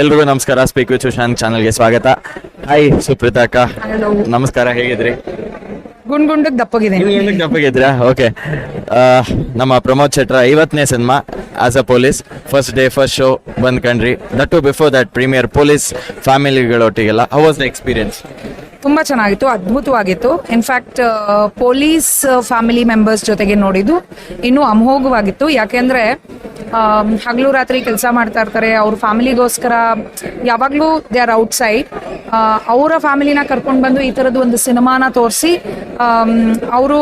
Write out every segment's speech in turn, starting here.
ಎಲ್ರಿಗೂ ನಮಸ್ಕಾರ. Speak with Sushant ಚಾನಲ್ಗೆ ಸ್ವಾಗತ. ಹಾಯ್ ಸುಪ್ರೀತಾ ಅಕ್ಕ. ನಮಸ್ಕಾರ ಹೇಗಿದ್ರಿ? ದಪ್ಪಗಿದೆ. ದಪ್ಪಗಿದೆ ದಪ್ಪಗಿದ್ರಾ ಓಕೆ ನಮ್ಮ ಪ್ರಮೋದ್ ಶೆಟ್ರ ಐವತ್ತನೇ cinema as a police first day first show ಬಂದ್ ಕಂಡ್ರಿ that to before that premiere police ಫ್ಯಾಮಿಲಿಗಳೊಟ್ಟಿಗೆಲ್ಲ how was the experience ತುಂಬಾ ಚೆನ್ನಾಗಿತ್ತು ಅದ್ಭುತವಾಗಿತ್ತು. In fact police family members ಜೊತೆಗೆ ನೋಡಿದ್ದು ಇನ್ನೂ ಅಮೋಘವಾಗಿತ್ತು. ಯಾಕೆಂದ್ರೆ ಹಗಲು ರಾತ್ರಿ ಕೆಲಸ ಮಾಡ್ತಾ ಇರ್ತಾರೆ ಅವ್ರ ಫ್ಯಾಮಿಲಿಗೋಸ್ಕರ ಯಾವಾಗಲೂ ದೇ ಆರ್ ಔಟ್ ಸೈಡ್ ಅವರ ಫ್ಯಾಮಿಲಿನ ಕರ್ಕೊಂಡು ಬಂದು ಈ ಥರದ್ದು ಒಂದು ಸಿನಿಮಾನ ತೋರಿಸಿ ಅವರು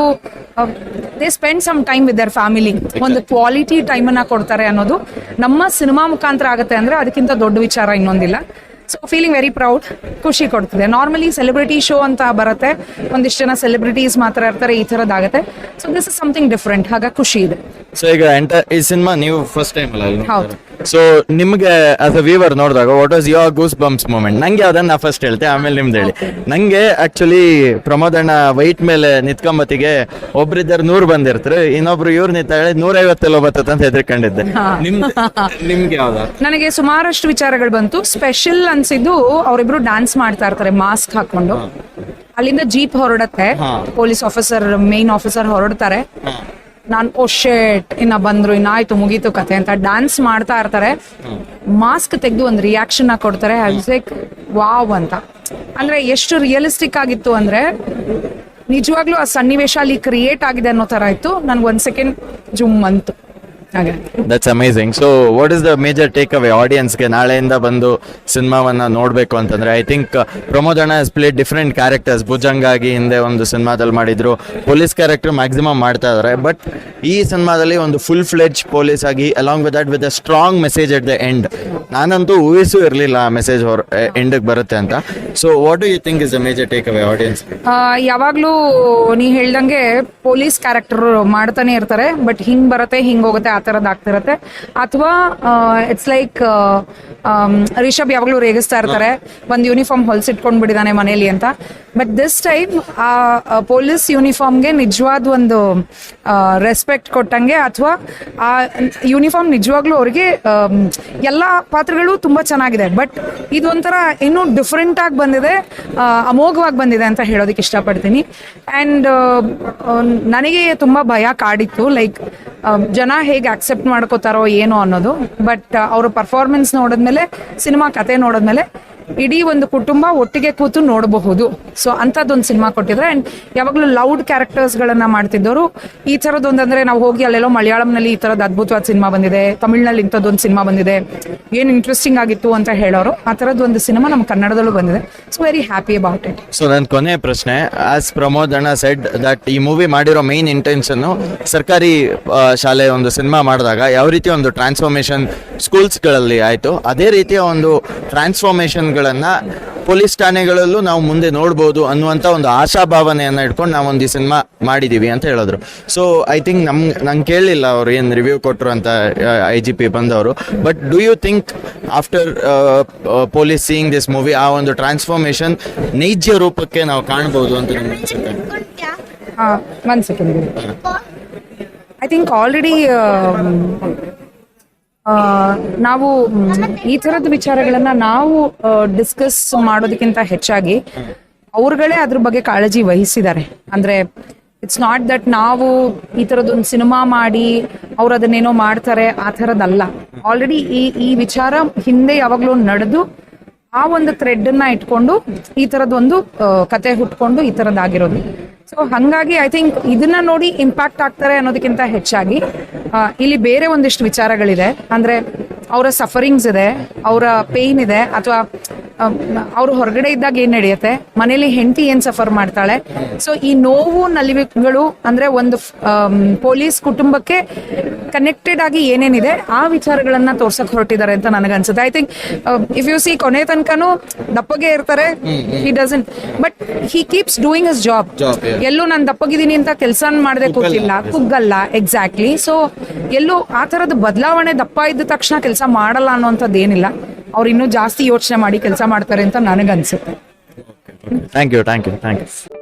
they spend some time with their family ಒಂದು ಕ್ವಾಲಿಟಿ ಟೈಮನ್ನು ಕೊಡ್ತಾರೆ ಅನ್ನೋದು ನಮ್ಮ ಸಿನಿಮಾ ಮುಖಾಂತರ ಆಗುತ್ತೆ ಅಂದ್ರೆ ಅದಕ್ಕಿಂತ ದೊಡ್ಡ ವಿಚಾರ ಇನ್ನೊಂದಿಲ್ಲ. ಸೊ ಫೀಲಿಂಗ್ ವೆರಿ ಪ್ರೌಡ್ ಖುಷಿ ಕೊಡ್ತದೆ. ನಾರ್ಮಲಿ ಸೆಲೆಬ್ರಿಟಿ ಶೋ ಅಂತ ಬರುತ್ತೆ. ಒಂದಿಷ್ಟು ಜನ ಸೆಲೆಬ್ರಿಟೀಸ್ ಮಾತ್ರ ಇರ್ತಾರೆ ಈ ಥರದ್ದಾಗುತ್ತೆ so this is something different ಹಾಗಾಗಿ ಖುಷಿ ಇದೆ. ಸೊ ಈಗ ಈ ಸಿನಿಮಾ ನೀವು ಫಸ್ಟ್ ಟೈಮ್ ಅಲ್ಲ ಹೌದು. ಸೊ ನಿಮಗೆ ಆಸ್ ಅ ವ್ಯೂವರ್ ನೋಡಿದಾಗ what was your goose bumps moment ನಂಗೆ ಅದನ್ನ ಫಸ್ಟ್ ಹೇಳ್ತೆ ಆಮೇಲೆ ನಿಮ್ದು ಹೇಳಿ. ನಂಗೆ ಆಕ್ಚುಲಿ ಪ್ರಮೋದಣ್ಣ ವೈಟ್ ಮೇಲೆ ನಿತ್ಕೊಂಬತ್ತಿಗೆ ಒಬ್ರಿದ್ದಾರೆ ನೂರ್ ಬಂದಿರ್ತಾರೆ ಇನ್ನೊಬ್ರು ಇವ್ರು ನಿಂತಾಳೆ ನೂರೈವತ್ತೆಲ್ಲ ಬರ್ತದೆ ಅಂತ ಹೆದರ್ಕೊಂಡಿದ್ದೆ. ನಿಮ್ ನಿಮ್ಗೆ ಯಾವ್ದು? ನನಗೆ ಸುಮಾರಷ್ಟು ವಿಚಾರಗಳು ಬಂತು. ಸ್ಪೆಷಲ್ ಅನ್ಸಿದ್ದು ಅವರಿಬ್ರು ಡ್ಯಾನ್ಸ್ ಮಾಡ್ತಾ ಇರ್ತಾರೆ ಮಾಸ್ಕ್ ಹಾಕೊಂಡು ಅಲ್ಲಿಂದ ಜೀಪ್ ಹೊರಡತ್ತೆ. ಪೊಲೀಸ್ ಆಫೀಸರ್ ಮೇನ್ ಆಫೀಸರ್ ಹೊರಡ್ತಾರೆ. ನಾನ್, ಓ ಶೇಟ್, ಇನ್ನ ಬಂದ್ರು, ಇನ್ನ ಆಯ್ತು, ಮುಗೀತು ಕತೆ ಅಂತ ಡ್ಯಾನ್ಸ್ ಮಾಡ್ತಾ ಇರ್ತಾರೆ. ಮಾಸ್ಕ್ ತೆಗೆದು ಒಂದು ರಿಯಾಕ್ಷನ್ ಕೊಡ್ತಾರೆ. ಲೈಕ್ ವಾವ್ ಅಂತ. ಅಂದ್ರೆ ಎಷ್ಟು ರಿಯಲಿಸ್ಟಿಕ್ ಆಗಿತ್ತು ಅಂದ್ರೆ, ನಿಜವಾಗ್ಲೂ ಆ ಸನ್ನಿವೇಶ ಅಲ್ಲಿ ಕ್ರಿಯೇಟ್ ಆಗಿದೆ ಅನ್ನೋ ತರ ಇತ್ತು. ನನ್ಗೆ ಒಂದ್ ಸೆಕೆಂಡ್ ಜುಮ್ ಅಂತು that's amazing so what is the major take away ಆಡಿಯನ್ಸ್ಗೆ ನಾಳೆಯಿಂದ ಬಂದು ಸಿನಿಮಾವನ್ನ ನೋಡಬೇಕು ಅಂತಂದ್ರೆ ಐ ಥಿಂಕ್ ಪ್ರಮೋದ್ ಅಣ್ಣ ಹಸ್ ಪ್ಲೇ ಡಿಫ್ರೆಂಟ್ ಕ್ಯಾರೆಕ್ಟರ್ಸ್ ಭುಜಂಗಾಗಿ ಹಿಂದೆ ಒಂದು ಸಿನಿಮಾದಲ್ಲಿ ಮಾಡಿದ್ರು. ಪೊಲೀಸ್ ಕ್ಯಾರೆಕ್ಟರ್ ಮ್ಯಾಕ್ಸಿಮಮ್ ಮಾಡ್ತಾ ಇದಾರೆ. ಬಟ್ ಈ ಸಿನಿಮಾದಲ್ಲಿ ಒಂದು ಫುಲ್ ಫ್ಲೆಡ್ಜ್ ಪೊಲೀಸ್ ಆಗಿ along with that with a strong message at the end ನಾನಂತೂ ಊಹಿಸೂ ಇರಲಿಲ್ಲ ಆ ಮೆಸೇಜ್ ಹೊರ ಎಂಡಿಗೆ ಬರುತ್ತೆ ಅಂತ. So what do you think is the major take away audience ಯಾವಾಗ್ಲೂ ನೀ ಹೇಳ್ದಂಗೆ ಪೊಲೀಸ್ ಕ್ಯಾರೆಕ್ಟರ್ ಮಾಡ್ತಾನೆ ಇರ್ತಾರೆ. ಬಟ್ ಹಿಂಗ್ ಬರುತ್ತೆ ಹಿಂಗ್ ಹೋಗುತ್ತೆ ಆ ಥರದ್ದು ಆಗ್ತಿರತ್ತೆ ಅಥವಾ ಇಟ್ಸ್ ಲೈಕ್ ರಿಷಬ್ ಯಾವಾಗ್ಲೂ ರೇಗಿಸ್ತಾ ಇರ್ತಾರೆ. ಒಂದು ಯೂನಿಫಾರ್ಮ್ ಹೊಲ್ಸಿಟ್ಕೊಂಡ್ ಬಿಟ್ಟಿದ್ದಾನೆ ಮನೇಲಿ ಅಂತ. ಬಟ್ ದಿಸ್ ಟೈಮ್ ಆ ಪೊಲೀಸ್ ಯೂನಿಫಾರ್ಮ್ಗೆ ನಿಜವಾದ ಒಂದು ರೆಸ್ಪೆಕ್ಟ್ ಕೊಟ್ಟಂಗೆ ಅಥವಾ, ಆ ಯೂನಿಫಾರ್ಮ್ ನಿಜವಾಗ್ಲೂ ಅವ್ರಿಗೆ ಎಲ್ಲ ಪಾತ್ರಗಳು ತುಂಬಾ ಚೆನ್ನಾಗಿದೆ. ಬಟ್ ಇದೊಂಥರ ಇನ್ನೂ ಡಿಫ್ರೆಂಟ್ ಆಗಿ ಬಂದಿದೆ ಅಮೋಘವಾಗಿ ಬಂದಿದೆ ಅಂತ ಹೇಳೋದಕ್ಕೆ ಇಷ್ಟಪಡ್ತೀನಿ. ಆ್ಯಂಡ್ ನನಗೆ ತುಂಬ ಭಯ ಕಾಡಿತ್ತು. ಲೈಕ್ ಜನ ಹೇಗೆ ಅಕ್ಸೆಪ್ಟ್ ಮಾಡ್ಕೋತಾರೋ ಏನೋ ಅನ್ನೋದು ಬಟ್ ಅವ್ರ ಪರ್ಫಾರ್ಮೆನ್ಸ್ ನೋಡಿದ್ಮೇಲೆ ಸಿನಿಮಾ ಕತೆ ನೋಡಿದ್ಮೇಲೆ ಇಡೀ ಒಂದು ಕುಟುಂಬ ಒಟ್ಟಿಗೆ ಕೂತು ನೋಡಬಹುದು. ಸೊ ಅಂತದೊಂದು ಸಿನಿಮಾ ಕೊಟ್ಟಿದ್ರೆ ಅಂಡ್ ಯಾವಾಗಲೂ ಲೌಡ್ ಕ್ಯಾರೆಕ್ಟರ್ಸ್ ಗಳನ್ನ ಮಾಡ್ತಿದ್ದವರು ಈ ಥರದ್ದೊಂದು ಅಂದರೆ ನಾವು ಹೋಗಿ ಅಲ್ಲೆಲ್ಲೋ ಮಲಯಾಳಂನಲ್ಲಿ ಈ ತರದ್ ಅದ್ಭುತವಾದ ಸಿನಿಮಾ ಬಂದಿದೆ, ತಮಿಳ್ನಲ್ಲಿ ಇಂಥದ್ದೊಂದು ಸಿನಿಮಾ ಬಂದಿದೆ, ಏನು ಇಂಟ್ರೆಸ್ಟಿಂಗ್ ಆಗಿತ್ತು ಅಂತ ಹೇಳೋರು, ಆ ಥರದ್ದೊಂದು ಸಿನಿಮಾ ನಮ್ಮ ಕನ್ನಡದಲ್ಲೂ ಬಂದಿದೆ. So very happy about it so ನನ್ನ ಕೊನೆ ಪ್ರಶ್ನೆ ಆಸ್ ಪ್ರಮೋದ್ ಅಣ್ಣ ಸೆಡ್ ದಟ್ ಈ ಮೂವಿ ಮಾಡಿರೋ ಮೈನ್ ಇಂಟೆನ್ಷನ್ ಸರ್ಕಾರಿ ಶಾಲೆ ಒಂದು ಸಿನಿಮಾ ಮಾಡಿದಾಗ ಯಾವ ರೀತಿ ಒಂದು ಟ್ರಾನ್ಸ್ಫಾರ್ಮೇಶನ್ ಸ್ಕೂಲ್ಸ್ಗಳಲ್ಲಿ ಆಯಿತು, ಅದೇ ರೀತಿಯ ಒಂದು ಟ್ರಾನ್ಸ್ಫಾರ್ಮೇಶನ್ಗಳನ್ನು ಪೊಲೀಸ್ ಠಾಣೆಗಳಲ್ಲೂ ನಾವು ಮುಂದೆ ನೋಡ್ಬೋದು ಅನ್ನುವಂಥ ಒಂದು ಆಶಾಭಾವನೆಯನ್ನು ಇಟ್ಕೊಂಡು ನಾವೊಂದು ಒಂದು ಈ ಸಿನಿಮಾ ಮಾಡಿದ್ದೀವಿ ಅಂತ ಹೇಳಿದ್ರು. ಸೊ ಐ ಥಿಂಕ್ ನಮ್ ನಂಗೆ ಕೇಳಲಿಲ್ಲ ಅವರು ಏನು ರಿವ್ಯೂ ಕೊಟ್ಟರು ಅಂತ ಐ ಜಿ ಪಿ ಬಂದವರು. But do you think after police seeing this movie ಆ ಒಂದು ಟ್ರಾನ್ಸ್ಫಾರ್ಮೇಶನ್ ನೈಜ ರೂಪಕ್ಕೆ ನಾವು ಕಾಣ್ಬೋದು ಅಂತ ನಿಮ್ಗೆ ಅನ್ಸುತ್ತೆ? ಸೆಕೆಂಡ್ ಐ ಥಿಂಕ್ ಆಲ್ರೆಡಿ ನಾವು, ಈ ತರದ ವಿಚಾರಗಳನ್ನ ನಾವು ಡಿಸ್ಕಸ್ ಮಾಡೋದಕ್ಕಿಂತ ಹೆಚ್ಚಾಗಿ ಅವ್ರುಗಳೇ ಅದ್ರ ಬಗ್ಗೆ ಕಾಳಜಿ ವಹಿಸಿದ್ದಾರೆ. ಅಂದ್ರೆ ಇಟ್ಸ್ ನಾಟ್ ದಟ್ ನಾವು ಈ ತರದೊಂದು ಸಿನಿಮಾ ಮಾಡಿ ಅವ್ರು ಅದನ್ನೇನೋ ಮಾಡ್ತಾರೆ, ಆ ಥರದ್ದಲ್ಲ ಆಲ್ರೆಡಿ ಈ ಈ ವಿಚಾರ ಹಿಂದೆ ಯಾವಾಗಲೂ ನಡೆದು, ಆ ಒಂದು ಥ್ರೆಡ್ ಅನ್ನ ಇಟ್ಕೊಂಡು ಈ ತರದ ಒಂದು ಕತೆ ಹುಟ್ಕೊಂಡು ಈ ಥರದ್ದಾಗಿರೋದು ಸೊ ಹಂಗಾಗಿ ಐ ಥಿಂಕ್ ಇದನ್ನ ನೋಡಿ ಇಂಪ್ಯಾಕ್ಟ್ ಆಗ್ತಾರೆ ಅನ್ನೋದಕ್ಕಿಂತ ಹೆಚ್ಚಾಗಿ ಇಲ್ಲಿ ಬೇರೆ ಒಂದಿಷ್ಟು ವಿಚಾರಗಳಿದೆ. ಅಂದ್ರೆ ಅವರ ಸಫರಿಂಗ್ಸ್ ಇದೆ ಅವರ ಪೇಯ್ನ್ ಇದೆ ಅಥವಾ ಅವರು ಹೊರಗಡೆ ಇದ್ದಾಗ ಏನ್ ನಡೆಯುತ್ತೆ? ಮನೇಲಿ ಹೆಂಡತಿ ಏನ್ ಸಫರ್ ಮಾಡ್ತಾಳೆ? ಸೊ ಈ ನೋವು ನಲಿವುಗಳು ಅಂದ್ರೆ ಒಂದು ಪೊಲೀಸ್ ಕುಟುಂಬಕ್ಕೆ ಕನೆಕ್ಟೆಡ್ ಆಗಿ ಏನೇನಿದೆ ಆ ವಿಚಾರಗಳನ್ನ ತೋರ್ಸಕ್ ಹೊರಟಿದ್ದಾರೆ ಅಂತ ನನಗನ್ಸುತ್ತೆ. I think if you see ಕೊನೆ ತನಕನೂ ದಪ್ಪಗೆ ಇರ್ತಾರೆ he doesn't but he keeps doing his job. ಎಲ್ಲೂ ನಾನು ದಪ್ಪಗಿದ್ದೀನಿ ಅಂತ ಕೆಲಸ ಮಾಡದೆ ಕೂತಿಲ್ಲ. ಕುಗ್ಗಲ್ಲ ಎಕ್ಸಾಕ್ಟ್ಲಿ ಸೊ ಎಲ್ಲೂ ಆ ಥರದ ಬದಲಾವಣೆ ದಪ್ಪ ಇದ್ದ ತಕ್ಷಣ ಕೆಲಸ ಮಾಡಲ್ಲ ಅನ್ನೋಂಥದ್ದು ಏನಿಲ್ಲ ಅವ್ರು ಇನ್ನೂ ಜಾಸ್ತಿ ಯೋಚನೆ ಮಾಡಿ ಕೆಲಸ ಮಾಡ್ತಾರೆ ಅಂತ ನನಗನ್ಸುತ್ತೆ. Thank you thank you thank you